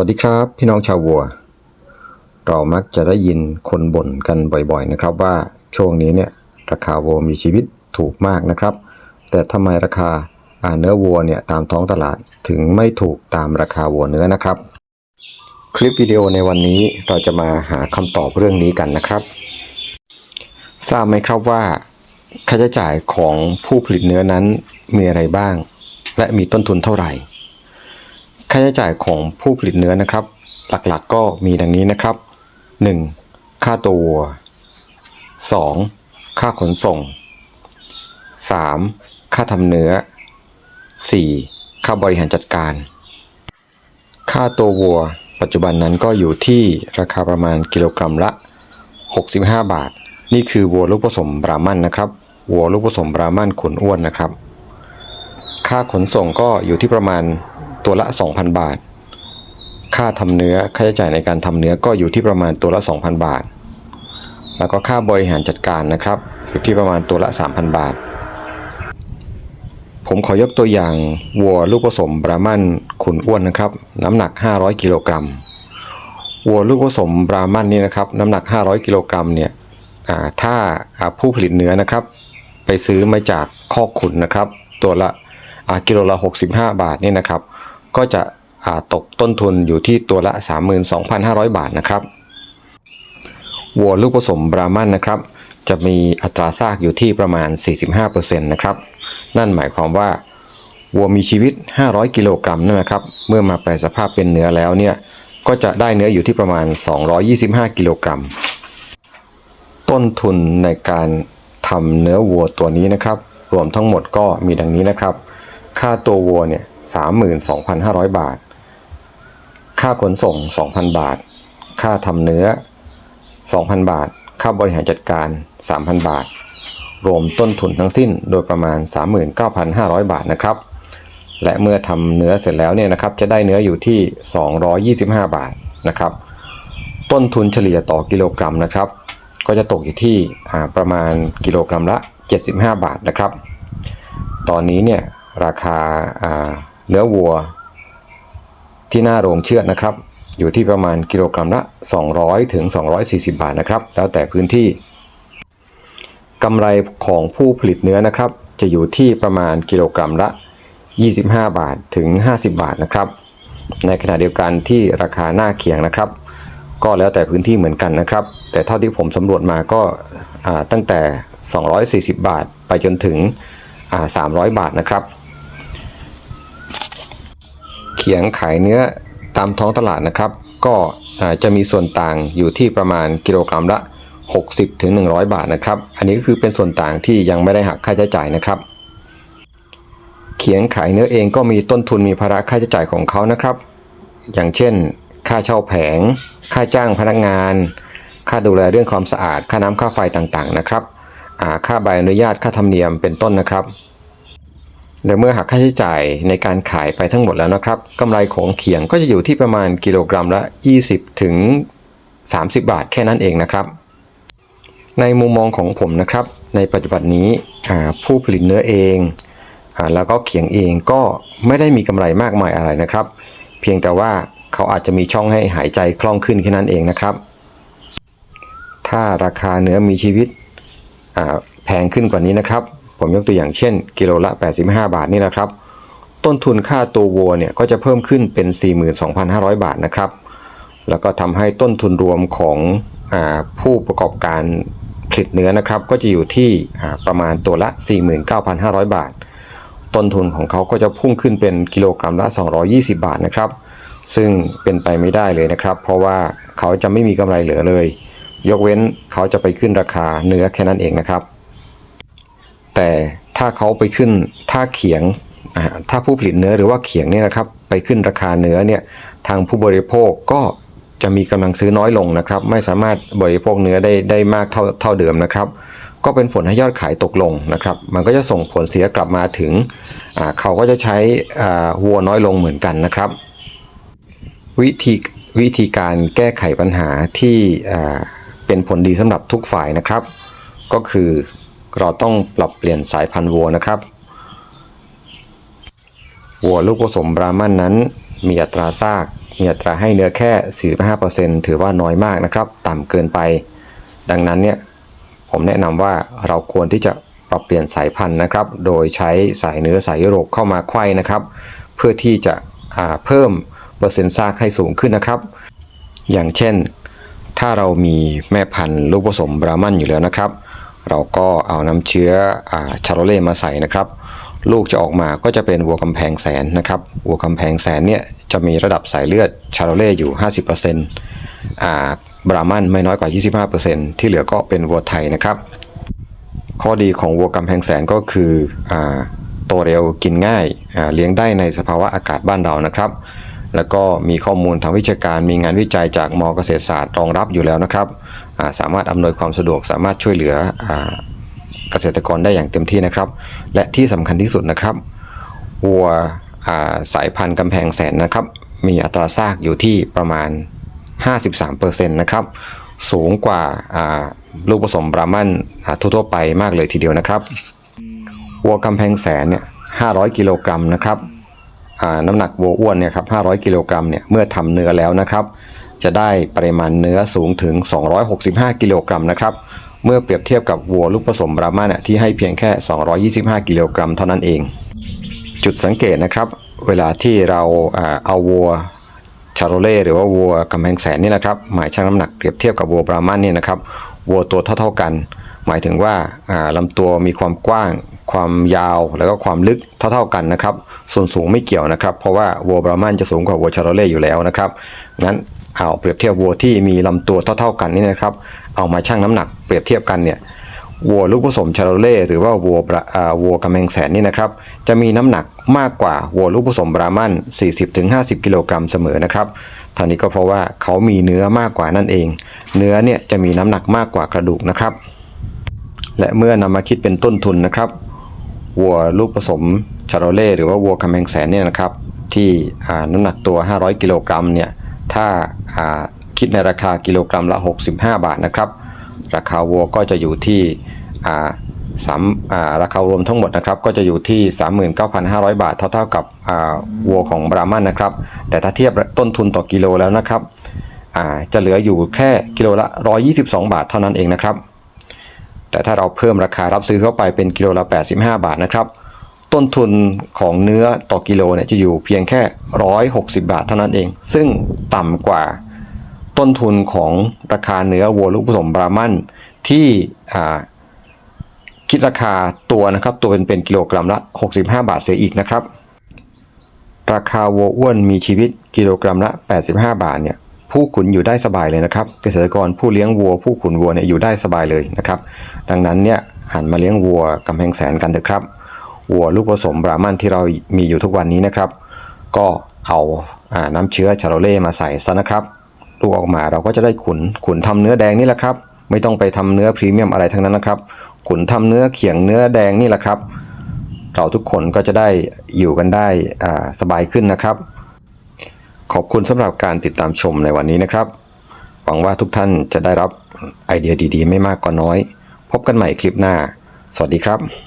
วัสดีครับพี่น้องชาววัว เรามักจะได้ยินคนบ่นกันบ่อยๆนะครับว่าช่วงนี้เนี่ยราคาวัวมีชีวิตถูกมากนะครับ แต่ทำไมราคาาเนื้อวัวเนี่ยตามท้องตลาดถึงไม่ถูกตามราคาวัวเนื้อนะครับ คลิปวิดีโอในวันนี้เราจะมาหาคำตอบเรื่องนี้กันนะครับ ทราบไหมครับว่าค่าใช้จ่ายของผู้ผลิตเนื้อนั้นมีอะไรบ้าง และมีต้นทุนเท่าไหร่ ค่าใช้จ่ายของผู้ผลิตเนื้อนะครับ หลักๆก็มีดังนี้นะครับ 1. ค่าตัว 2. ค่าขนส่ง 3. ค่าทำเนื้อ 4. ค่าบริหารจัดการ ค่าตัววัว ปัจจุบันนั้นก็อยู่ที่ราคาประมาณกิโลกรัมละ 65 บาท นี่คือวัวลูกผสมบรามันนะครับ วัวลูกผสมบรามันขนอ้วนนะครับ ค่าขนส่งก็อยู่ที่ประมาณ ตัวละ 2,000 บาท ค่าทำเนื้อค่าใช้จ่ายในการทำเนื้อก็อยู่ที่ประมาณตัวละ 2,000 บาท แล้วก็ค่าบริหารจัดการนะครับ อยู่ที่ประมาณตัวละ 3,000 บาท ผมขอยกตัวอย่างวัวลูกผสมบรามันขุนอ้วนนะครับ น้ำหนัก 500 กิโลกรัมวัวลูกผสมบรามันนี่นะครับ น้ำหนัก 500 กิโลกรัมเนี่ยถ้าผู้ผลิตเนื้อนะครับ ไปซื้อมาจากคอกขุนนะครับ ตัวละกิโลละ 65 บาทนี่นะครับ ก็จะตกต้นทุนอยู่ที่ตัวละ 32,500 บาทนะครับวัวลูกผสมบรามันนะครับ จะมีอัตราซากอยู่ที่ประมาณ 45%นะครับ นั่นหมายความว่าวัวมีชีวิต 500 กิโลกรัมนั่นนะครับ เมื่อมาแปลสภาพเป็นเนื้อแล้วเนี่ย ก็จะได้เนื้ออยู่ที่ประมาณ 225 กิโลกรัม ต้นทุนในการทำเนื้อวัวตัวนี้นะครับ รวมทั้งหมดก็มีดังนี้นะครับ ค่าตัววัวเนี่ย 32,500 บาท ค่าขนส่ง 2,000 บาท ค่าทำเนื้อ 2,000 บาท ค่าบริหารจัดการ 3,000 บาท รวมต้นทุนทั้งสิ้นโดยประมาณ 39,500 บาทนะครับ และเมื่อทำเนื้อเสร็จแล้วเนี่ยนะครับ จะได้เนื้ออยู่ที่ 225 บาทนะครับ ต้นทุนเฉลี่ยต่อกิโลกรัมนะครับ ก็จะตกอยู่ที่ประมาณกิโลกรัมละ 75 บาทนะครับ ตอนนี้เนี่ยราคา เนื้อวัวที่หน้าโรงเชือดนะครับ อยู่ที่ประมาณกิโลกรัมละ 200ถึง240 บาทนะครับ แล้วแต่พื้นที่กำไรของผู้ผลิตเนื้อนะครับ จะอยู่ที่ประมาณกิโลกรัมละ 25 บาทถึง 50 บาทนะครับ ในขณะเดียวกันที่ราคาหน้าเคียงนะครับ ก็แล้วแต่พื้นที่เหมือนกันนะครับ แต่เท่าที่ผมสำรวจมาก็ตั้งแต่ 240 บาท ไปจนถึง 300 บาทนะครับ ขียงขายเนื้อตามท้องตลาดนะครับ ก็จะมีส่วนต่างอยู่ที่ประมาณกิโลกรัมละ 60ถึง100บาทนะครับ อันนี้ก็คือเป็นส่วนต่างที่ยังไม่ได้หักค่าใช้จ่ายนะครับ เขียงขายเนื้อเองก็มีต้นทุนมีภาระค่าใช้จ่ายของเขานะครับ อย่างเช่น ค่าเช่าแผง ค่าจ้างพนักงาน ค่าดูแลเรื่องความสะอาด ค่าน้ำค่าไฟต่างๆนะครับค่าใบอนุญาตค่าธรรมเนียมเป็นต้นนะครับ และเมื่อหักค่าใช้จ่ายในการขายไปทั้งหมดแล้วนะครับกำไรของเขียงก็จะอยู่ที่ประมาณกิโลกรัมละ 20 ถึง 30 บาทแค่นั้นเองนะครับ ในมุมมองของผมนะครับ ในปัจจุบันนี้ผู้ผลิตเนื้อเองอแล้วก็เขียงเองก็ไม่ได้มีกำไรมากมายอะไรนะครับ เพียงแต่ว่าเขาอาจจะมีช่องให้หายใจคล่องขึ้นแค่นั้นเองนะครับ ถ้าราคาเนื้อมีชีวิตแพงขึ้นกว่านี้นะครับ ผมยกตัวอย่างเช่น กิโลละ 85 บาทนี่นะครับ ต้นทุนค่าตัววัวเนี่ยก็จะเพิ่มขึ้นเป็น 42,500 บาทนะครับ แล้วก็ทำให้ต้นทุนรวมของอผู้ประกอบการผลิตเนื้อนะครับ ก็จะอยู่ที่ประมาณตัวละ 49,500 บาท ต้นทุนของเขาก็จะพุ่งขึ้นเป็นกิโลกรัมละ 220 บาทนะครับ ซึ่งเป็นไปไม่ได้เลยนะครับ เพราะว่าเขาจะไม่มีกำไรเหลือเลย ยกเว้นเขาจะไปขึ้นราคาเนื้อแค่นั้นเองนะครับ แต่ถ้าเขาไปขึ้นถ้าเขียงถ้าผู้ผลิตเนื้อหรือว่าเขียงเนี่ยนะครับไปขึ้นราคาเนื้อเนี่ยทางผู้บริโภคก็จะมีกำลังซื้อน้อยลงนะครับ ไม่สามารถบริโภคเนื้อได้ได้มากเท่าเท่าเดิมนะครับ ก็เป็นผลให้ยอดขายตกลงนะครับ มันก็จะส่งผลเสียกลับมาถึงเขาก็จะใช้วัวน้อยลงเหมือนกันนะครับ วิธีวิธีการแก้ไขปัญหาที่เป็นผลดีสำหรับทุกฝ่ายนะครับ ก็คือ เราต้องปรับเปลี่ยนสายพันธุ์วัวนะครับ วัวลูกผสมบรามันนั้น มีอัตราซาก มีอัตราให้เนื้อแค่ 45%ถือว่าน้อยมากนะครับ ต่ำเกินไป ดังนั้นเนี่ยผมแนะนำว่าเราควรที่จะปรับเปลี่ยนสายพันธุ์นะครับ โดยใช้สายเนื้อสายยุโรปเข้ามาไข้นะครับ เพื่อที่จะเพิ่มเปอร์เซ็นต์ซากให้สูงขึ้นนะครับ อย่างเช่น ถ้าเรามีแม่พันธุ์ลูกผสมบรามันอยู่แล้วนะครับ เราก็เอาน้ำเชื้ออาชาโรเล่มาใส่นะครับ ลูกจะออกมาก็จะเป็นวัวกำแพงแสนนะครับวัวกำแพงแสนเนี่ยจะมีระดับสายเลือดชาโรเล่อยู่ 50%อ่าบราหมันไม่น้อยกว่า 25%ที่เหลือก็เป็นวัวไทยนะครับ ข้อดีของวัวกำแพงแสนก็คืออาโตเร็วกินง่ายาเลี้ยงได้ในสภาวะอากาศบ้านเรานะครับ แล้วก็มีข้อมูลทางวิชาการมีงานวิจัยจากมเกษตรศาสตร์รองรับอยู่แล้วนะครับ สามารถอำนวยความสะดวก สามารถช่วยเหลืออเกษตรกรได้อย่างเต็มที่นะครับ และที่สำคัญที่สุดนะครับวัวสายพันธุ์กำแพงแสนนะครับ มีอัตราซากอยู่ที่ประมาณ 53%นะครับ สูงกว่าลูกผสมบรามันทั่วๆไปมากเลยทีเดียวนะครับวัวกำแพงแสนเนี่ย500 กิโลกรัมนะครับ น้ำหนักวัวอ้วนเนี่ยครับ500 กิโลกรัมเนี่ยเมื่อทำเนื้อแล้วนะครับ จะได้ปริมาณเนื้อสูงถึง 265 กิโลกรัมนะครับเมื่อเปรียบเทียบกับวัวลูกผสมบรามันเนี่ยที่ให้เพียงแค่ 225 กิโลกรัมเท่านั้นเอง จุดสังเกตนะครับ เวลาที่เราเอาวัวชาโรเล่หรือว่าวัวกำแพงแสนนี่นะครับหมายชั่งน้ำหนักเปรียบเทียบกับวัวบรามันเนี่ยนะครับวัวตัวเท่าๆกัน หมายถึงว่าลำตัวมีความกว้าง ความยาวแล้วก็ความลึกเท่าๆกันนะครับ ส่วนสูงไม่เกี่ยวนะครับ เพราะว่าวัวบรามันจะสูงกว่าวัวชาโรเล่อยู่แล้วนะครับงั้นเอาเปรียบเทียบวัวที่มีลำตัวเท่าๆกันนี่นะครับ เอามาชั่งน้ำหนักเปรียบเทียบกันเนี่ยวัวลูกผสมชาโรเล่หรือว่าวัวบราอ่าวัวกำแพงแสนนี่นะครับ จะมีน้ำหนักมากกว่าวัวลูกผสมบรามัน 40-50 กิโลกรัมเสมอนะครับท่านี้ก็เพราะว่าเขามีเนื้อมากกว่านั่นเอง เนื้อเนี่ยจะมีน้ำหนักมากกว่ากระดูกนะครับ และเมื่อนำมาคิดเป็นต้นทุนนะครับ วัวลูกผสมชาโรเล่หรือว่าวัวกำแพงแสนเนี่ยนะครับ ที่น้ำหนักตัว 500 กิโลกรัมเนี่ยถ้าคิดในราคากิโลกรัมละ 65 บาทนะครับ ราคาวัวก็จะอยู่ที่สามราคารวมทั้งหมดนะครับก็จะอยู่ที่ 39,500 บาท เท่าๆกับวัวของบรามันนะครับ แต่ถ้าเทียบต้นทุนต่อกิโลแล้วนะครับจะเหลืออยู่แค่กิโลละ 122 บาทเท่านั้นเองนะครับ แต่ถ้าเราเพิ่มราคารับซื้อเข้าไปเป็นกิโลละ 85 บาทนะครับ ต้นทุนของเนื้อต่อกิโลเนี่ยจะอยู่เพียงแค่ 160 บาทเท่านั้นเอง ซึ่งต่ำกว่าต้นทุนของราคาเนื้อวัวลูกผสมบรามันที่คิดราคาตัวนะครับตัวเป็นเป็นกิโลกรัมละ 65 บาทเสียอีกนะครับ ราคาวัวอ้วนมีชีวิตกิโลกรัมละ 85 บาทเนี่ย ผู้ขุนอยู่ได้สบายเลยนะครับ เกษตรกรผู้เลี้ยงวัว ผู้ขุนวัวเนี่ยอยู่ได้สบายเลยนะครับ ดังนั้นเนี่ยหันมาเลี้ยงวัวกำแพงแสนกันเถอะครับวัวลูกผสมบรามันที่เรามีอยู่ทุกวันนี้นะครับ ก็เอาอาน้ำเชื้อชาโรเล่มาใส่ซะนะครับลูกออกมาเราก็จะได้ขุนขุนทำเนื้อแดงนี่แหละครับ ไม่ต้องไปทำเนื้อพรีเมียมอะไรทั้งนั้นนะครับ ขุนทำเนื้อเขียงเนื้อแดงนี่แหละครับ เราทุกคนก็จะได้อยู่กันได้สบายขึ้นนะครับ ขอบคุณสำหรับการติดตามชมในวันนี้นะครับ หวังว่าทุกท่านจะได้รับไอเดียดีๆ ไม่มากก็น้อย พบกันใหม่คลิปหน้า สวัสดีครับ